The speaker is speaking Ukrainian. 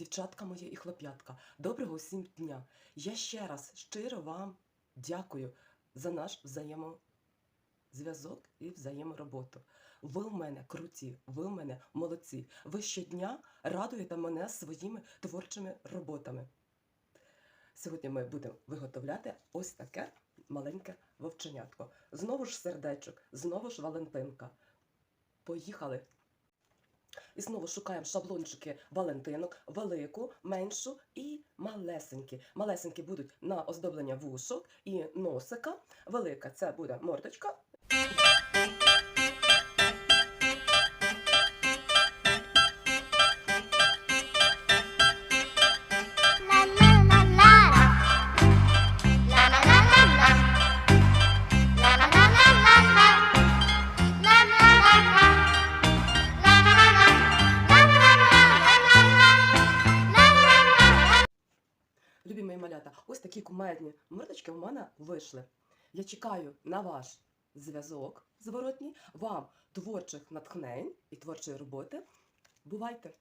дівчатка моє і хлоп'ятка, доброго всім дня. Я ще раз щиро вам дякую за наш взаємозв'язок і взаємороботу. Ви в мене круті, ви в мене молодці. Ви щодня радуєте мене своїми творчими роботами. Сьогодні ми будемо виготовляти ось таке маленьке вовченятко. Знову ж сердечок, знову ж Валентинка. Поїхали. І знову шукаємо шаблончики Валентинок, велику, меншу і малесенькі. Малесенькі будуть на оздоблення вушок і носика. Велика це буде мордочка. Мої малята, ось такі кумедні мордочки в мене вийшли. Я чекаю на ваш зв'язок зворотній, вам творчих натхнень і творчої роботи. Бувайте!